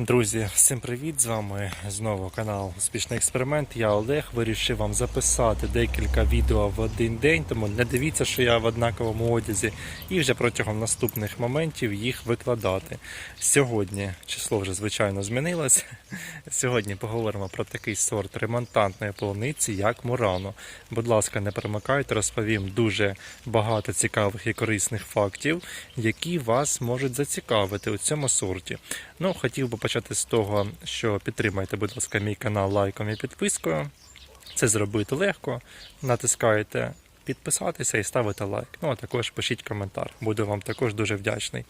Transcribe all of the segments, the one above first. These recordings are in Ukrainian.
Друзі, всім привіт! З вами знову канал Успішний експеримент. Я Олег. Вирішив вам записати декілька відео в один день, тому не дивіться, що я в однаковому одязі, і вже протягом наступних моментів їх викладати. Сьогодні число вже звичайно змінилось. Сьогодні поговоримо про такий сорт ремонтантної полуниці, як Мурано. Будь ласка, не перемикайте, розповім дуже багато цікавих і корисних фактів, які вас можуть зацікавити у цьому сорті. Ну, хотів би почати з того, що підтримайте, будь ласка, мій канал лайком і підпискою. Це зробити легко. Натискаєте підписатися і ставите лайк. Ну, а також пишіть коментар. Буду вам також дуже вдячний.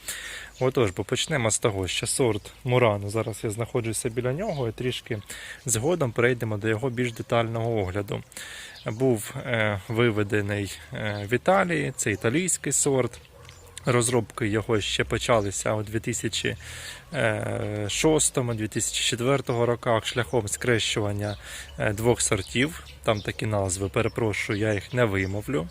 Отож, бо почнемо з того, що сорт Мурано, зараз я знаходжуся біля нього і трішки згодом перейдемо до його більш детального огляду. Був е, виведений е, в Італії, це італійський сорт. Розробки його ще почалися у 2006-2004 роках шляхом скрещування е, двох сортів. Там такі назви, перепрошую, я їх не вимовлю.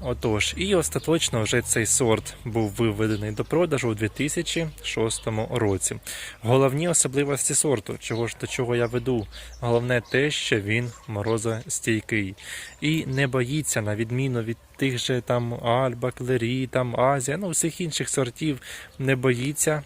Отож, і остаточно вже цей сорт був виведений до продажу у 2006 році. Головні особливості сорту, чого ж до чого я веду, головне те, що він морозостійкий і не боїться, на відміну від тих же там Альба, Клері, там Азія, ну всіх інших сортів, не боїться.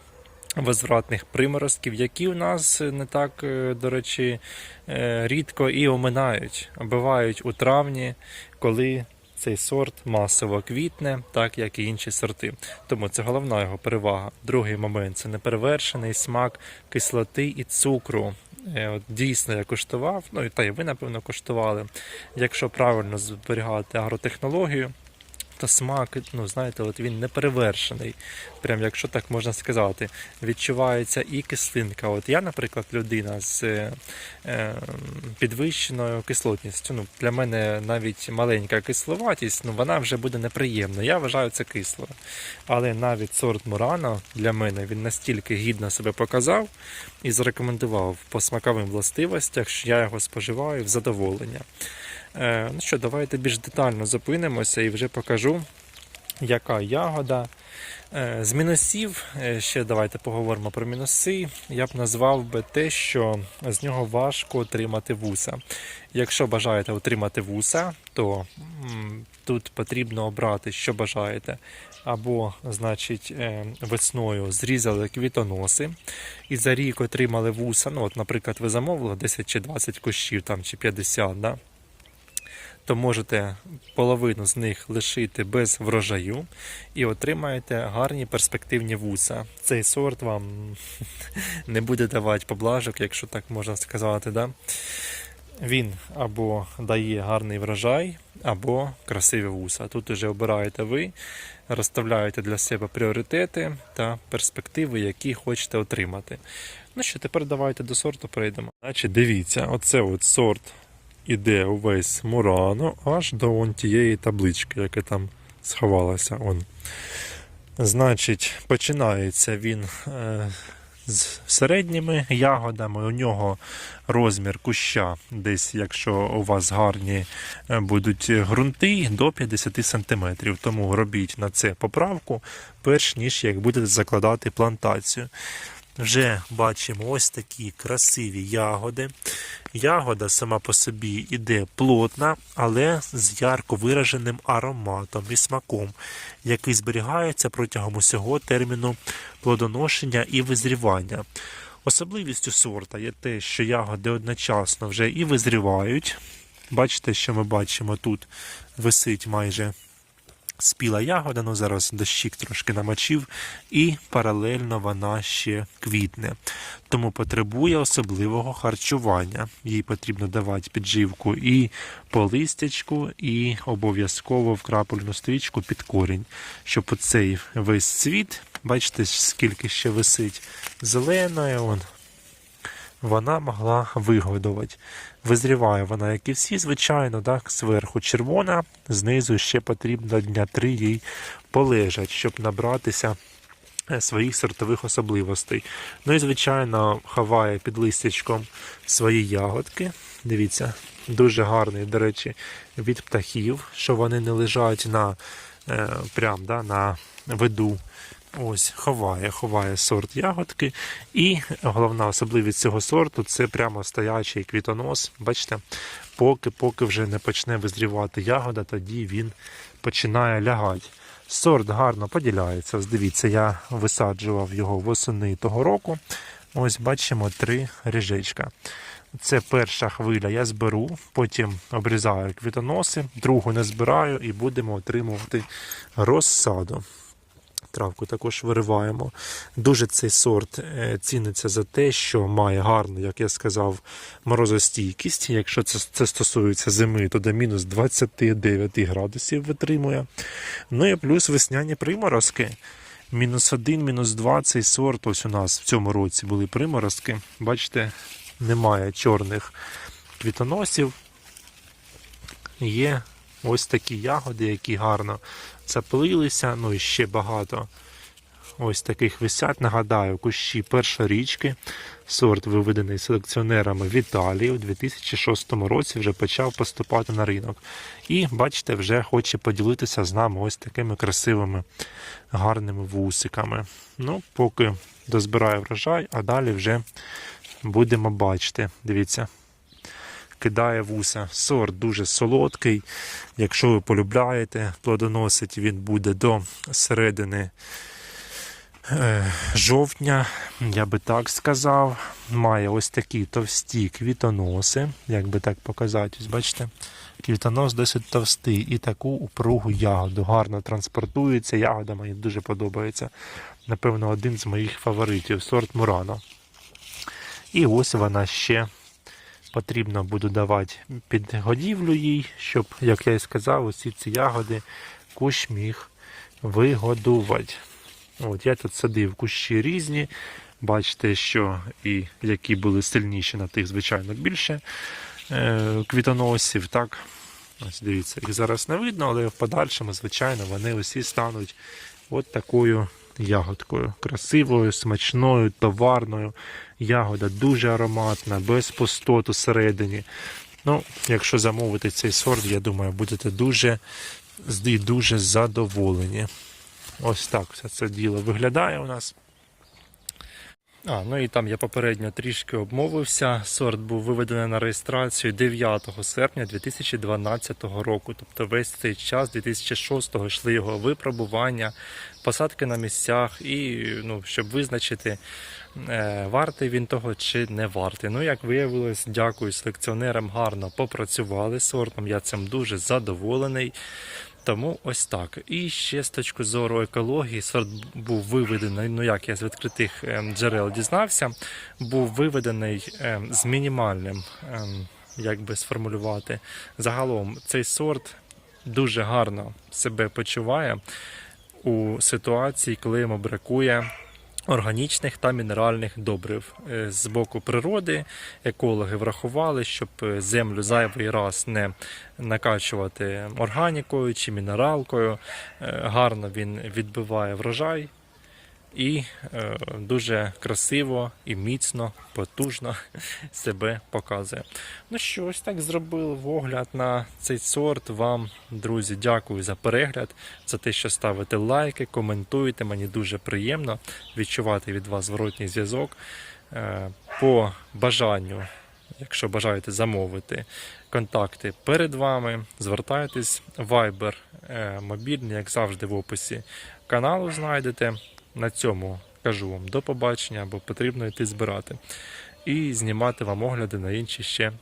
Возвратних приморозків, які у нас не так, е, до речі, е, рідко і оминають. Бувають у травні, коли цей сорт масово квітне, так як і інші сорти. Тому це головна його перевага. Другий момент це неперевершений смак кислоти і цукру. Е, От дійсно я куштував, ну і та й ви напевно куштували. Якщо правильно зберігати агротехнологію, то смак, ну знаєте, от він не перевершений. Прям якщо так можна сказати, відчувається і кислинка. От я, наприклад, людина з е, е, підвищеною кислотністю. Ну, для мене навіть маленька кисловатість, ну вона вже буде неприємна. Я вважаю це кислою. Але навіть сорт Мурано для мене він настільки гідно себе показав і зарекомендував по смаковим властивостях, що я його споживаю в задоволення. Е, ну що, давайте більш детально зупинимося і вже покажу, яка ягода. Е, З мінусів, е, ще давайте поговоримо про мінуси. Я б назвав би те, що з нього важко отримати вуса. Якщо бажаєте отримати вуса, то тут потрібно обрати, що бажаєте. Або, значить, весною зрізали квітоноси і за рік отримали вуса. Ну, от, наприклад, ви замовили 10 чи 20 кущів там, чи 50, да? То можете половину з них лишити без врожаю і отримаєте гарні перспективні вуса. Цей сорт вам не буде давати поблажок, якщо так можна сказати. Да? Він або дає гарний врожай, або красиві вуса. Тут вже обираєте ви, розставляєте для себе пріоритети та перспективи, які хочете отримати. Ну що, тепер давайте до сорту перейдемо. Значить, дивіться, оце от сорт іде увесь Мурано аж до он тієї таблички, яка там сховалася. Он. Значить, починається він е, з середніми ягодами. У нього розмір куща, десь, якщо у вас гарні е, будуть ґрунти, до 50 см. Тому робіть на це поправку, перш ніж як будете закладати плантацію. Вже бачимо ось такі красиві ягоди. Ягода сама по собі іде плотна, але з ярко вираженим ароматом і смаком, який зберігається протягом усього терміну плодоношення і визрівання. Особливістю сорта є те, що ягоди одночасно вже і визрівають. Бачите, що ми бачимо тут висить майже спіла ягода, ну зараз дощик трошки намочив, і паралельно вона ще квітне. Тому потребує особливого харчування. Їй потрібно давати підживку і по листячку, і обов'язково в крапельну стрічку під корінь, щоб оцей весь цвіт, бачите, скільки ще висить зеленої, вона могла вигодувати. Визріває вона, як і всі, звичайно, так, зверху червона, знизу ще потрібно дня три їй полежать, щоб набратися е, своїх сортових особливостей. Ну і, звичайно, ховає під листячком свої ягодки. Дивіться, дуже гарний, до речі, від птахів, що вони не лежать на, е, прям, да, на виду. Ось ховає, ховає сорт ягодки. І головна особливість цього сорту це прямо стоячий квітонос. Бачите, поки, поки вже не почне визрівати ягода, тоді він починає лягати. Сорт гарно поділяється. Ось я висаджував його восени того року. Ось бачимо три ріжечка. Це перша хвиля я зберу, потім обрізаю квітоноси, другу не збираю і будемо отримувати розсаду. Травку також вириваємо. Дуже цей сорт е, ціниться за те, що має гарну, як я сказав, морозостійкість. Якщо це, це стосується зими, то до мінус 29 градусів витримує. Ну і плюс весняні приморозки. Мінус 1, мінус 2 цей сорт. Ось у нас в цьому році були приморозки. Бачите, немає чорних квітоносів. Є ось такі ягоди, які гарно запилилися. Ну і ще багато ось таких висять. Нагадаю, кущі першорічки. Сорт виведений селекціонерами в Італії у 2006 році вже почав поступати на ринок. І бачите, вже хоче поділитися з нами ось такими красивими гарними вусиками. Ну, поки дозбираю врожай, а далі вже будемо бачити. Дивіться. Кидає вуса. Сорт дуже солодкий. Якщо ви полюбляєте, плодоносить він буде до середини е, жовтня, я би так сказав. Має ось такі товсті квітоноси, як би так показати, ось бачите. Квітонос досить товстий і таку упругу ягоду гарно транспортується. Ягода мені дуже подобається. Напевно, один з моїх фаворитів сорт Мурано. І ось вона ще потрібно буду давати під годівлю їй, щоб, як я і сказав, усі ці ягоди кущ міг вигодувати. От Я тут садив кущі різні. Бачите, що і які були сильніші на тих, звичайно, більше е, квітоносів. Так? Ось дивіться, їх зараз не видно, але в подальшому, звичайно, вони усі стануть от такою ягодкою. Красивою, смачною, товарною. Ягода дуже ароматна, без пустот всередині. Ну, якщо замовити цей сорт, я думаю, будете дуже і дуже задоволені. Ось так все це діло виглядає у нас. А, ну і там я попередньо трішки обмовився. Сорт був виведений на реєстрацію 9 серпня 2012 року. Тобто весь цей час, 2006-го, йшли його випробування, посадки на місцях, і ну, щоб визначити, е, вартий він того чи не вартий. Ну, як виявилось, дякую селекціонерам, гарно попрацювали з сортом. Я цим дуже задоволений. Тому ось так. І ще з точки зору екології, сорт був виведений, ну як я з відкритих ем, джерел дізнався, був виведений ем, з мінімальним, ем, як би сформулювати. Загалом цей сорт дуже гарно себе почуває у ситуації, коли йому бракує. Органічних та мінеральних добрив Е, з боку природи екологи врахували, щоб е, землю зайвий раз не накачувати органікою чи мінералкою. Е, Гарно він відбиває врожай і е, дуже красиво і міцно, потужно себе показує. Ну що, ось так зробив огляд на цей сорт. Вам, друзі, дякую за перегляд, за те, що ставите лайки, коментуєте. Мені дуже приємно відчувати від вас зворотній зв'язок. Е, По бажанню, якщо бажаєте замовити контакти перед вами, звертайтесь. Viber е, мобільний, як завжди, в описі каналу знайдете. На цьому кажу вам до побачення, бо потрібно йти збирати. І знімати вам огляди на інші ще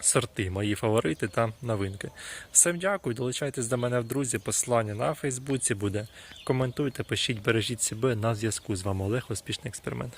сорти, мої фаворити та новинки. Всім дякую, долучайтесь до мене в друзі. Посилання на Фейсбуці буде. Коментуйте, пишіть, бережіть себе на зв'язку. З вами Олег, успішний експеримент.